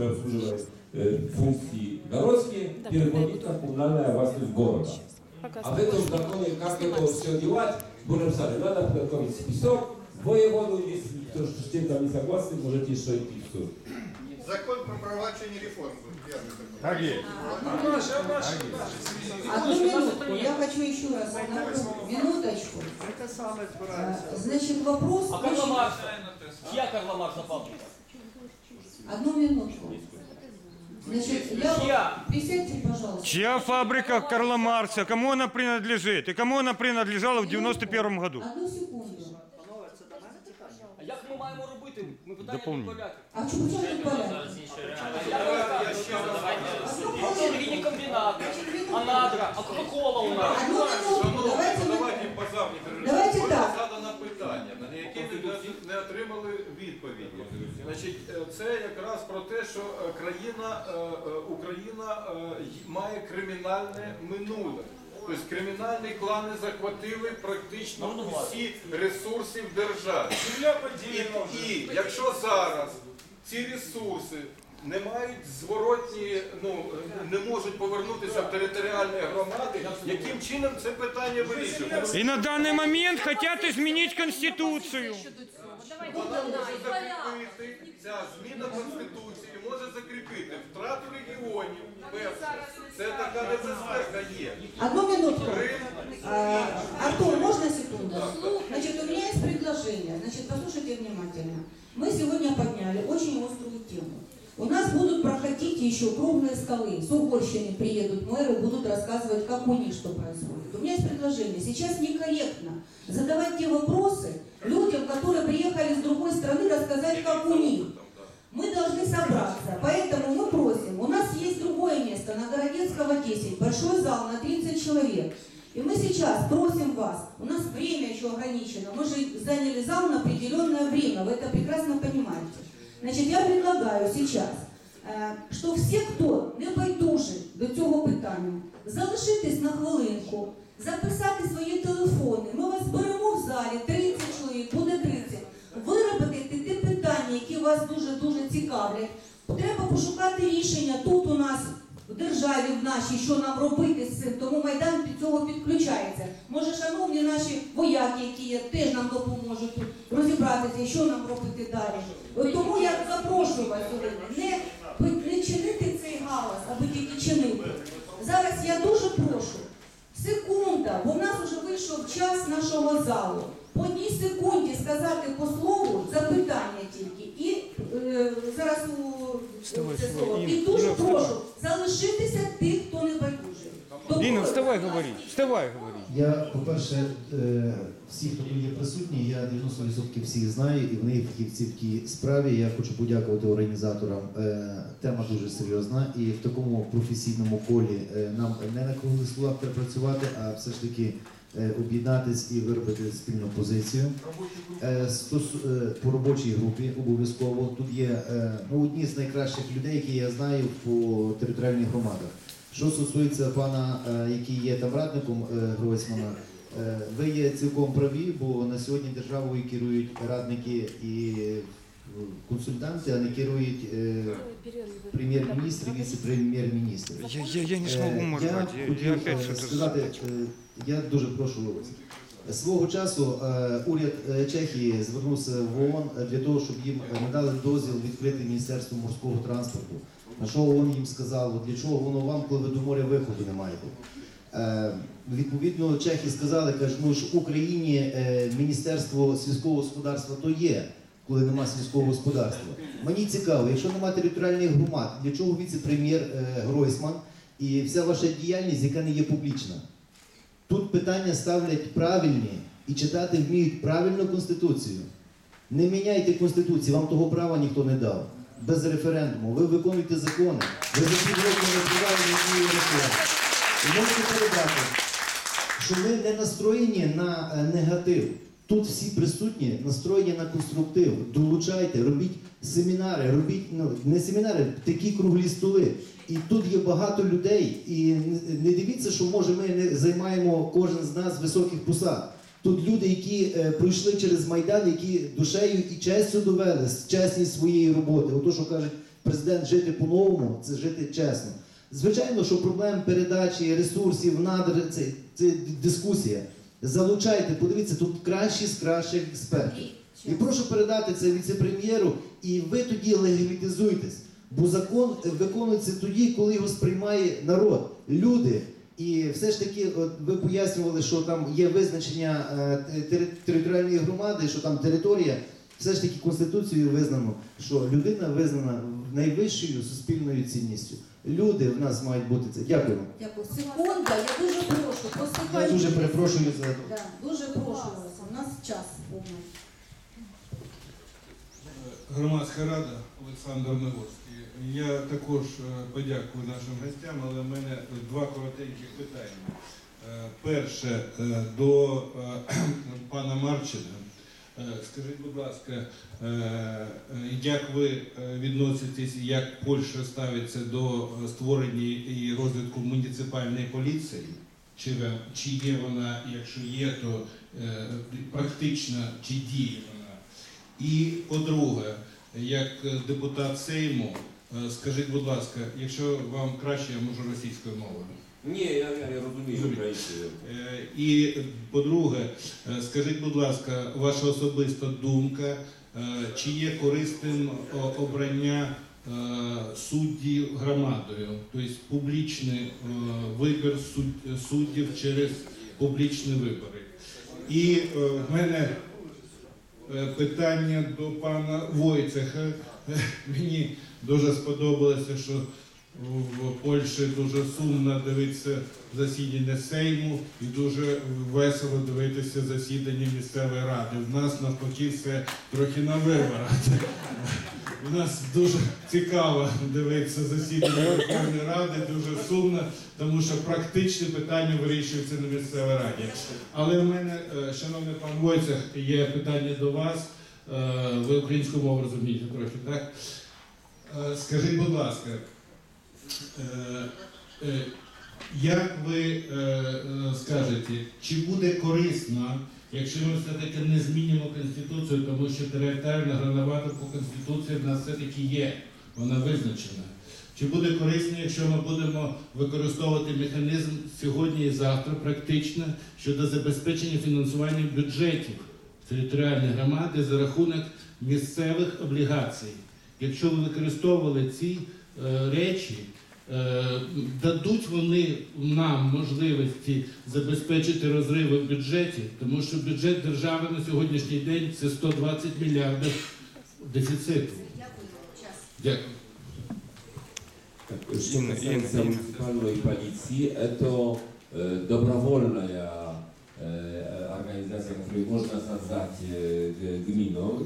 которые обслуживают э, функции городские, переходит на коммунальная властность города. А в этом законе, как это все делать, мы написали, надо подготовить список, воеводу, если кто с чем там не согласен, можете еще идти в суд. Закон про провадження реформ. Так є. Одну минутку, я хочу еще раз, одну минуточку. Э, Значит, вопрос А Карла. Маркса? Чья Карла Маркса фабрика? Одну минутку. Значит, я... Присядьте, пожалуйста. Чья фабрика Карла Маркса? Кому она принадлежит? И кому она принадлежала в 91 году? Одну секунду. А як ми маємо робити? Ми питання Доповніть. до. А в чем тут порядок? А як? А сергійні комбінати, а а Кока-Кола у нас. Одну минутку, давайте... мы- Давайте позавні Давайте так. задано питання, на яке ви не- не отримали відповіді. Значить, е, це якраз про те, що е, країна, е, Україна має кримінальне минуле. Тобто кримінальні клани захватили практично всі ресурси в державі. І, і якщо зараз ці ресурси не мають зворотні, ну не можуть повернутися в територіальні громади, яким чином це питання вирішується? И на данный момент хотят изменить Конституцию. Вона може закріпити, ця зміна Конституції може закріпити втрату регіонів. Перше, це така небезпека є. Одну минутку. Крим, А, Артур, можно секунду? Значит, у меня есть предложение. Значит, послушайте внимательно. Мы сегодня подняли очень острую тему. У нас будут проходить еще круглые столы. С Угорщины приедут мэры, будут рассказывать, как у них что происходит. У меня есть предложение. Сейчас некорректно задавать те вопросы рассказать, как у них. Мы должны собраться, поэтому мы просим, у нас есть другое место, на Городецкого 10, большой зал на 30 человек. И мы сейчас просим вас, у нас время еще ограничено, мы же заняли зал на определенное время, вы это прекрасно понимаете. Значит, я предлагаю сейчас, е, що всі, хто не байдужий до цього питання, залишитись на хвилинку, записати свої телефони. Ми вас беремо в залі, 30 чоловік, буде 30. Виробити ті питання, які вас дуже-дуже цікавлять. Треба пошукати рішення тут у нас в державі в нашій, що нам робити з цим, тому Майдан під цього підключається. Може, шановні наші вояки, які є, теж нам допоможуть розібратися, що нам робити далі. Тому я запрошую вас сьогодні не чинити цей галас, аби тільки чинити. Зараз я дуже прошу, секунда, бо в нас вже вийшов час нашого залу. По одній секунді сказати по слову запитання тільки. І е, зараз у це слово. І дуже прошу залишитися тих, хто не байдужий. До Інна, вставай, говори. Вставай, говори. Я, по-перше, е, всі, хто тут є присутні, я 90% всіх знаю, і вони фахівці в тій справі. Я хочу подякувати організаторам. Е, Тема дуже серйозна, і в такому професійному колі е, нам не на круглих столах треба працювати, а все ж таки об'єднатись і виробити спільну позицію. По робочій групі обов'язково тут є ну, одні з найкращих людей, які я знаю по територіальних громадах. Що стосується пана, е, який є там радником е, Гройсмана, е, ви є цілком праві, бо на сьогодні державою керують радники і консультанти, а не керують прем'єр-міністр і віце-прем'єр-міністр. Я, я, я не смогу, может я. Я, хотів, я опять сказати, я дуже прошу. вас. Свого часу уряд Чехії звернувся в ООН для того, щоб їм надали дозвіл відкрити Міністерство морського транспорту. На що ООН їм сказало, для чого воно вам, коли ви до моря виходу не маєте. Е, Відповідно, чехи сказали, кажуть, ну ж в Україні е, Міністерство сільського господарства то є, коли нема сільського господарства. Мені цікаво, якщо нема територіальних громад, для чого віце-прем'єр е, Гройсман і вся ваша діяльність, яка не є публічна? Тут питання ставлять правильні і читати вміють правильну конституцію. Не міняйте конституцію, вам того права ніхто не дав. Без референдуму. Ви виконуєте закони. Ви за ці роки не впливали на цієї реформи. І можете передати, що ми не настроєні на е, негатив. Тут всі присутні настроєні на конструктив. Долучайте, робіть семінари, робіть ну, не семінари, такі круглі столи. І тут є багато людей. І не дивіться, що може ми не займаємо кожен з нас високих посад. Тут люди, які е, пройшли через Майдан, які душею і честю довели з чесність своєї роботи. Ото, що кажуть, президент жити по-новому, це жити чесно. Звичайно, що проблем передачі ресурсів, надр це, це дискусія. Залучайте, подивіться, тут кращі з кращих експертів. І прошу передати це віце-прем'єру, і ви тоді легітимізуйтесь. Бо закон виконується тоді, коли його сприймає народ, люди. І все ж таки, от ви пояснювали, що там є визначення е, територіальної громади, що там територія. Все ж таки Конституцією визнано, що людина визнана найвищою суспільною цінністю. Люди в нас мають бути це. Дякую. вам. Дякую. Секунда, я дуже прошу. Просто Я дуже перепрошую за Да, дуже прошу вас. У нас час повний. Громадська рада Олександр Нагорський. Я також е, подякую нашим гостям, але в мене два коротеньких питання. Е, Перше е, до пана Марчина. Скажіть, будь ласка, як ви відноситесь, як Польща ставиться до створення і розвитку муніципальної поліції? Чи, чи є вона, якщо є, то практично чи діє вона? І по-друге, як депутат Сейму, скажіть, будь ласка, якщо вам краще, я можу російською мовою. Ні, я, я, я розумію українською. Е, І по-друге, е, скажіть, будь ласка, ваша особиста думка, е, чи є корисним обрання е, суддів громадою, тобто публічний е, вибір суд- суддів через публічні вибори. І е, в мене е, питання до пана Войцеха. Мені дуже сподобалося, що в Польщі дуже сумно дивитися засідання Сейму і дуже весело дивитися засідання місцевої ради. В нас навпаки все трохи на виборах. У нас дуже цікаво дивитися засідання Верховної Ради, дуже сумно, тому що практичні питання вирішуються на місцевій раді. Але в мене, е, шановний пан Войцех, є питання до вас. Е, Ви українську мову розумієте трохи, так? Е, Скажіть, будь ласка, е, як ви скажете, чи буде корисно, якщо ми все-таки не змінимо Конституцію, тому що територіальна громада по Конституції в нас все-таки є, вона визначена. Чи буде корисно, якщо ми будемо використовувати механізм сьогодні і завтра практично щодо забезпечення фінансування бюджетів територіальної громади за рахунок місцевих облігацій? Якщо ви використовували ці е, речі, е, дадуть вони нам можливості забезпечити розриви в бюджеті, тому що бюджет держави на сьогоднішній день це 120 мільярдів дефіциту. Дякую. Inny. municipalnej e, organizacja, której można nazwać e, g- gminą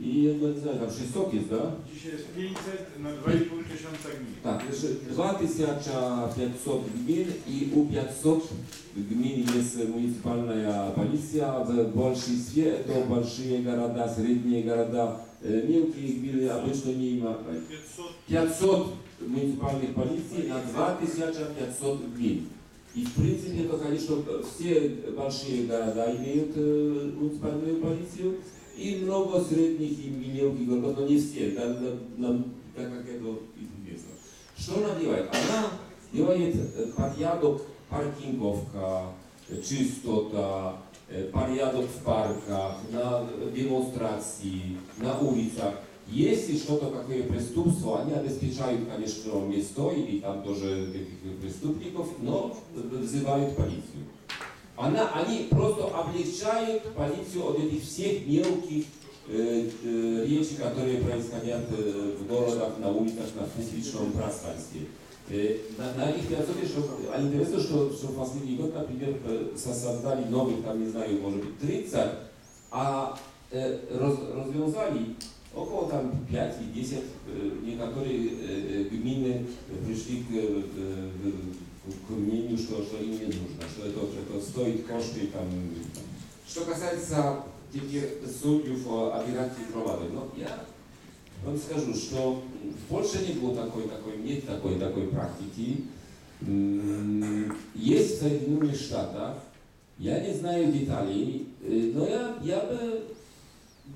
i no, nie znam, tam 600 jest, da? Dzisiaj jest 500 na 2,5 tysiąca gmin. Tak, jeszcze 2500 gmin i u 500 gmin jest municipalna policja. W большинстве to большие города, средние города, e, мелкие гмины обычно не имеют. 500 500 муниципальных полиций на 2500 гмин. И в принципе, это, конечно, все большие города имеют э, муниципальную полицию, и много средних и мелких городов, но не все, да, да, нам, так как это известно. Что она делает? Она делает э, порядок паркинговка, э, чистота, э, порядок в парках, на демонстрации, на улицах. Если что-то, какое преступство, они обеспечают, конечно, место или там тоже каких преступников, но вызывают полицию. Она, они просто облегчают полицию от этих всех мелких э, э, речи, которые происходят э, в городах, на улицах, на публичном пространстве. Э, на, на их философии, что, а интересно, что, что в последний год, например, э, со- создали новых, там, не знаю, может быть, 30, а э, раз, развязали около там 5 и 10 э, некоторые э, э, гмины пришли к, э, э, мнению, что, что им не нужно, что это, это стоит кошты там. Что касается теперь судьев э, операции провода, ну, я вам скажу, что в Польше не было такой, такой, нет такой, такой практики. Есть в Соединенных Штатах, я не знаю деталей, э, но я, я бы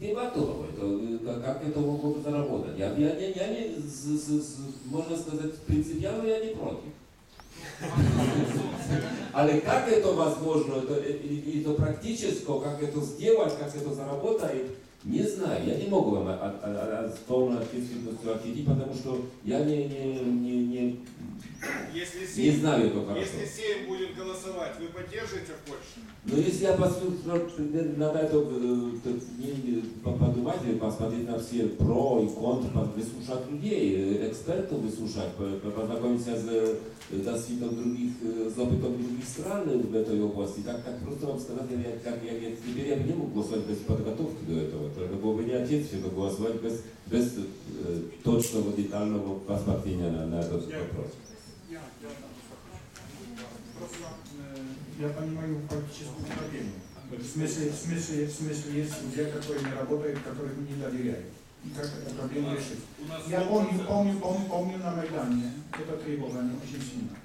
дебатовал, это, э, как- как это могут заработать. Я, я, я, я не, с- с- с- можно сказать, принципиально я не против. Але как это возможно, это, э, и, и то практически, как это сделать, как это заработает, Не знаю. Я не могу вам от, от, от, с полной ответственностью ответить, потому что я не, не, не, не, Если не Сейм, знаю это хорошо. если Сейм будет голосовать, вы поддержите Польшу? Но если я послушаю, надо это э, не подумать, посмотреть на все про и контр, выслушать людей, э, экспертов выслушать, по- по- познакомиться с досвидом других, э, с опытом других стран в этой области. Так, так просто вам сказать, я, как, я, теперь я не мог голосовать без подготовки до этого. Бы не ответственно голосовать без, без э, точного, детального посмотрения на, на этот вопрос. Просто э, я понимаю политическую проблему. В смысле, в смысле, в смысле есть судья, который не работает, которым не доверяют. И как эту проблему решить? Я помню, помню, помню, помню на Майдане это требование очень сильно.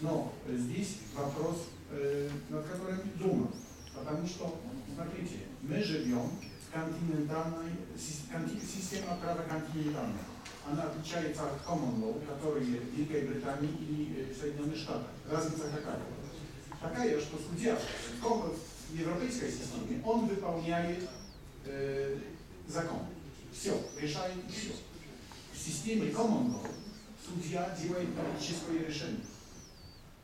Но э, здесь вопрос, э, над которым думал. Потому что, смотрите, мы живем континентальной, сис- конти- система права континентальная. Она отличается от common law, которые в Великой Британии или э, Соединенных Штатах. Разница какая? Такая, что судья в ком- в европейской системе, он выполняет э, закон. Все, решает все. В системе common law судья делает политическое решение.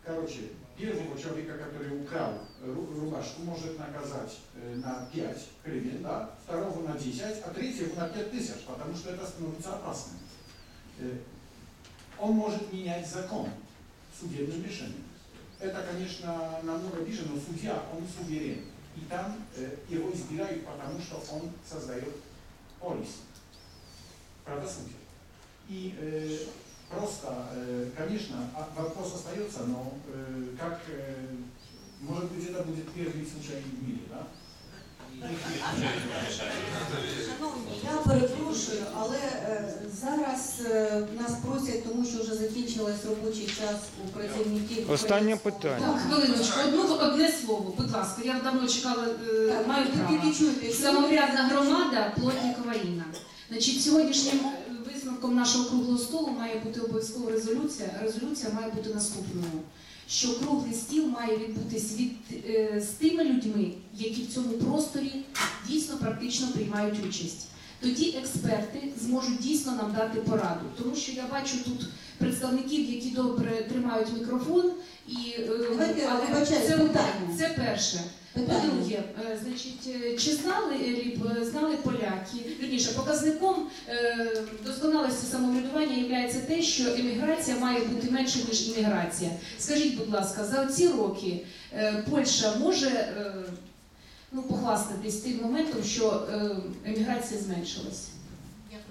Короче, первого человека, который украл э, ру- рубашку, может наказать э, на 5 гривен, да, второго на 10, а третьего на 5 тысяч, потому что это становится опасным. Э, Он может менять закон судебным решением. Это, конечно, намного ближе, но судья, он суверен. И там его избирают, потому что он создает полис, правосудие. И просто, э, конечно, а- вопрос остается, но э, как, э, может быть, это будет первый случай в мире, да? Шановні, я перепрошую, але е, зараз е, нас просять, тому що вже закінчилась робочий час у працівників. Останнє українського питання. банку. Так, хвилиночку, одну, одне слово, будь ласка, я давно чекала, е, Так, маю ви право. тільки чуєте, що Самоврядна громада Плотнікова Інна. Значить, сьогоднішнім е, висновком нашого круглого столу має бути обов'язково резолюція. Резолюція має бути наступною. Що круглий стіл має відбутись від е, з тими людьми, які в цьому просторі дійсно практично приймають участь. Тоді експерти зможуть дійсно нам дати пораду, тому що я бачу тут представників, які добре тримають мікрофон, і е, Давайте, але це, це перше. По-друге, е, значить, е, чи знали, е, знали поляки, вірніше, показником досконалості самоврядування є те, що еміграція має бути менше, ніж імміграція. Скажіть, будь ласка, за ці роки Польща може ну, похвастатись тим моментом, що еміграція зменшилась?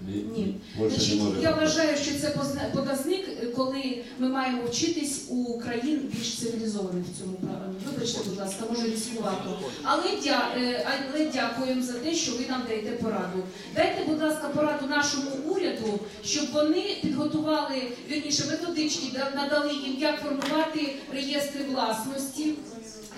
Ні. Значить, я вважаю, що це показник, е, коли ми маємо вчитись у країн більш цивілізованих в цьому правилі. Вибачте, будь ласка, може різкувато. Але, дя, е, але дякуємо за те, що ви нам даєте пораду. Дайте, будь ласка, пораду нашому уряду, щоб вони підготували вірніше методички, надали їм, як формувати реєстри власності.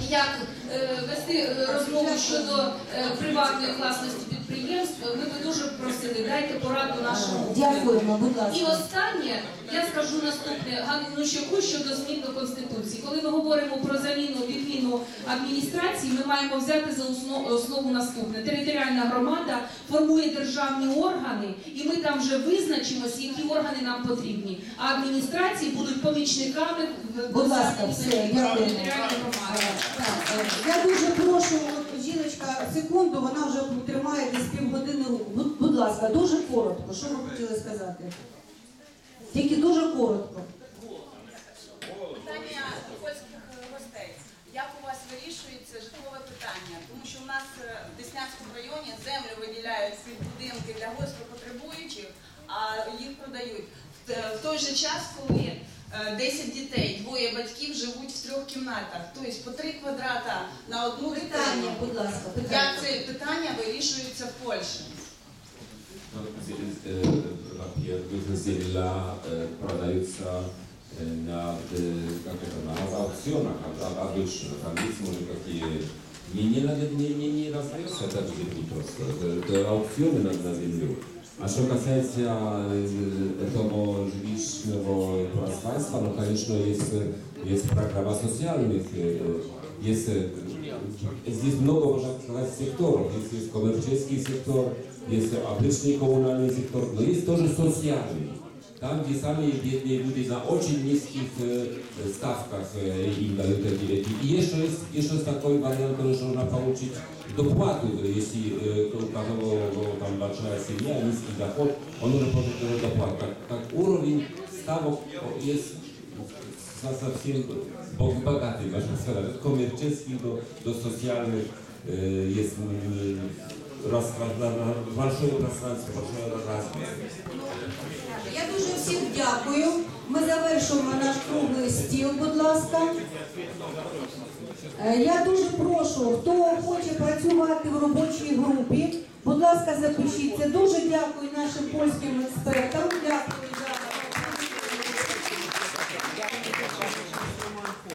Як е, вести е, розмову щодо е, приватної власності підприємств, ми би дуже просили, дайте пораду нашому. Дякуємо, будь І останнє, я скажу наступне Ганну Щеку щодо змін до Конституції. Коли ми говоримо про заміну відміну адміністрації, ми маємо взяти за основу, наступне. Територіальна громада формує державні органи, і ми там вже визначимося, які органи нам потрібні. А адміністрації будуть помічниками Будь ласка, все, територіальної громади. Е, Я дуже прошу, от секунду, вона вже тримає десь півгодини. Будь, ласка, дуже коротко. Що ви хотіли сказати? Тільки дуже коротко. Питання польських е, гостей. Як у вас вирішується житлове питання? Тому що у нас е, в Деснянському районі землю виділяють під будинки для госпотребуючих, а їх продають. В той же час, коли е, 10 дітей, двоє батьків живуть в трьох кімнатах, тобто по 3 квадрата на одну Питання, дитину. будь ласка, Як питання. це питання вирішується в Польщі? No, e, Pierwotna земля e, продается e, на, e, как это, на аукционах, об- об- обычно. Там есть, может, какие не, не, надо- не, не, не раздается так земли просто. Это, это аукционы на, на землю. Nasza prezencja etnowo-żywicznego y, państwa no lokalicznego jest, jest programa socjalna, jest, y, jest, jest, jest mnogo sektorów, jest, jest komercyjski sektor, jest fabryczny komunalny sektor, no jest to, że socjalny коммунальный сектор, но есть тоже социальный. Там, где самые бедные люди на очень низких э, ставках э, им дают эти эти. И еще есть, еще есть такой вариант, что можно получить доплату, если э, у кого ну, там большая семья, низкий доход, он может получить эту доплату. Как, как уровень ставок есть со- совсем бог- богатый, можно сказать, от коммерческих до, до социальных э, большое пространство, большое разность. Я дуже всім дякую. Ми завершуємо наш круглий стіл, будь ласка. Е, Я дуже прошу, хто хоче працювати в робочій групі, будь ласка, запишіться. Дуже дякую нашим польським експертам. Дякую